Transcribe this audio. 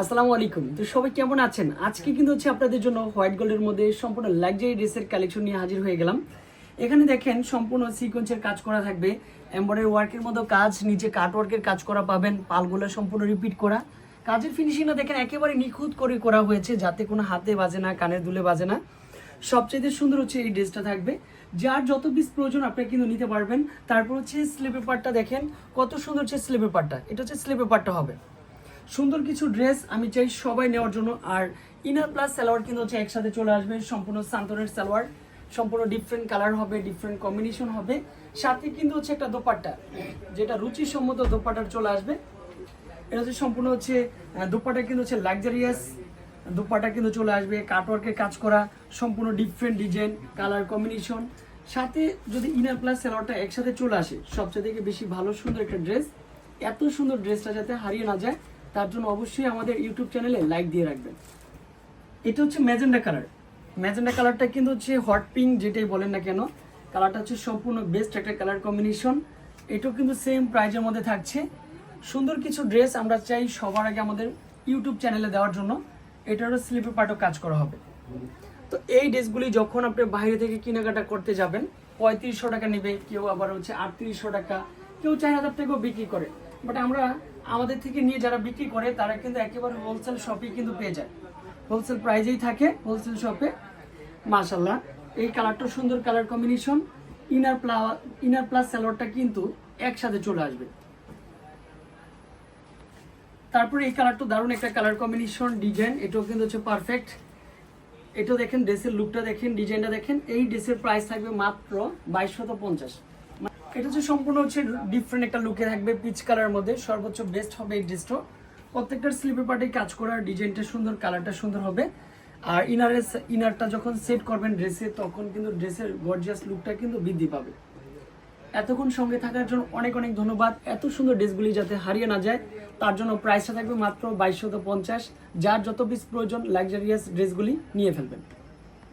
আসসালামু আলাইকুম। তো সবাই কেমন আছেন? আজকে কিন্তু হচ্ছে আপনাদের জন্য হোয়াইট গোল্ডের মধ্যে সম্পূর্ণ লাক্সারি ড্রেসের কালেকশন নিয়ে হাজির হয়ে গেলাম। এখানে দেখেন সম্পূর্ণ সিকোয়েন্সের কাজ করা থাকবে। এমব্রয়ডারি ওয়ার্কের মতো কাজ, নিচে কাট ওয়ার্কের কাজ করা পাবেন, পালগুলো সম্পূর্ণ রিপিট করা। কাজের ফিনিশিংটা দেখেন একেবারে নিখুঁত করে করা হয়েছে, যাতে কোনো হাতে বাজে না, কানের দুলে বাজে না। সবচেয়ে সুন্দর হচ্ছে এই ড্রেসটা থাকবে। যার যত পিস প্রয়োজন আপনি কিন্তু নিতে পারবেন। তারপর হচ্ছে স্লিপের পার্টটা দেখেন, কত সুন্দর হচ্ছে স্লিপের পার্টটা এটা হচ্ছে স্লিপের পার্টটা হবে। সুন্দর কিছু ড্রেস আমি চাই সবাই নেওয়ার জন্য। আর ইনার প্লাস সালোয়ার কিন্তু হচ্ছে একসাথে চলে আসবে সম্পূর্ণ সান্তনের সালোয়ার। সম্পূর্ণ ডিফারেন্ট কালার হবে ডিফারেন্ট কম্বিনেশন হবে। সাথে কিন্তু হচ্ছে একটা দোপাট্টা যেটা রুচিসম্মত দোপাট্টার চলে আসবে। এটা হচ্ছে সম্পূর্ণ হচ্ছে আহ, দোপাট্টা কিন্তু হচ্ছে লাক্সারিয়াস দোপাট্টা কিন্তু চলে আসবে কাটওয়ার্কের কাজ করা সম্পূর্ণ ডিফারেন্ট ডিজাইন কালার কম্বিনেশন সাথে যদি ইনার প্লাস সালোয়ারটা একসাথে চলে আসে সবচেয়ে থেকে বেশি ভালো সুন্দর একটা ড্রেস এত সুন্দর ড্রেসটা যাতে হারিয়ে না যায়। তার জন্য অবশ্যই আমাদের ইউটিউব চ্যানেলে লাইক দিয়ে রাখবেন। এটা হচ্ছে ম্যাজেন্ডা কালার ম্যাজেন্ডা কালারটা কিন্তু হচ্ছে হট পিঙ্ক যেটাই বলেন না কেন কালারটা হচ্ছে সম্পূর্ণ বেস্ট একটা কালার কম্বিনেশন এটাও কিন্তু সেম প্রাইজের মধ্যে থাকছে। সুন্দর কিছু ড্রেস আমরা চাই সবার আগে আমাদের ইউটিউব চ্যানেলে দেওয়ার জন্য। এটারও স্লিপের পার্টও কাজ করা হবে। তো এই ড্রেসগুলি যখন আপনি বাইরে থেকে কেনাকাটা করতে যাবেন, পঁয়ত্রিশশো টাকা নেবে, কেউ আবার হচ্ছে আটত্রিশশো টাকা, কেউ চার হাজার টাকাও বিক্রি করে। বাট আমরা আমাদের থেকে নিয়ে যারা বিক্রি করে, তারা কিন্তু একেবারে হোলসেল শপেই কিন্তু পেয়ে যায়। হোলসেল প্রাইজেই থাকে হোলসেল শপে মাশাল্লাহ এই কালারটা সুন্দর কালার কম্বিনেশন ইনার প্লা ইনার প্লাস সালোয়ারটা কিন্তু একসাথে চলে আসবে। তারপরে এই কালারটা দারুণ একটা কালার কম্বিনেশন ডিজাইন এটাও কিন্তু হচ্ছে পারফেক্ট এটাও দেখেন ড্রেসের লুকটা দেখেন ডিজাইনটা দেখেন। এই ড্রেসের প্রাইস থাকবে মাত্র বাইশশত পঞ্চাশ। এটা হচ্ছে সম্পূর্ণ হচ্ছে ডিফারেন্ট একটা লুকে থাকবে পিচ কালার মধ্যে। সর্বোচ্চ বেস্ট হবে এই ড্রেসটা প্রত্যেকটার স্লিপের পার্টে কাজ করার ডিজাইনটা সুন্দর কালারটা সুন্দর হবে। আর ইনারের ইনারটা যখন সেট করবেন ড্রেসে তখন কিন্তু ড্রেসের গর্জিয়াস লুকটা কিন্তু বৃদ্ধি পাবে। এতক্ষণ সঙ্গে থাকার জন্য অনেক অনেক ধন্যবাদ। এত সুন্দর ড্রেসগুলি যাতে হারিয়ে না যায়, তার জন্য প্রাইসটা থাকবে মাত্র বাইশশত পঞ্চাশ। যার যত পিস প্রয়োজন লাক্সারিয়াস ড্রেসগুলি নিয়ে ফেলবেন।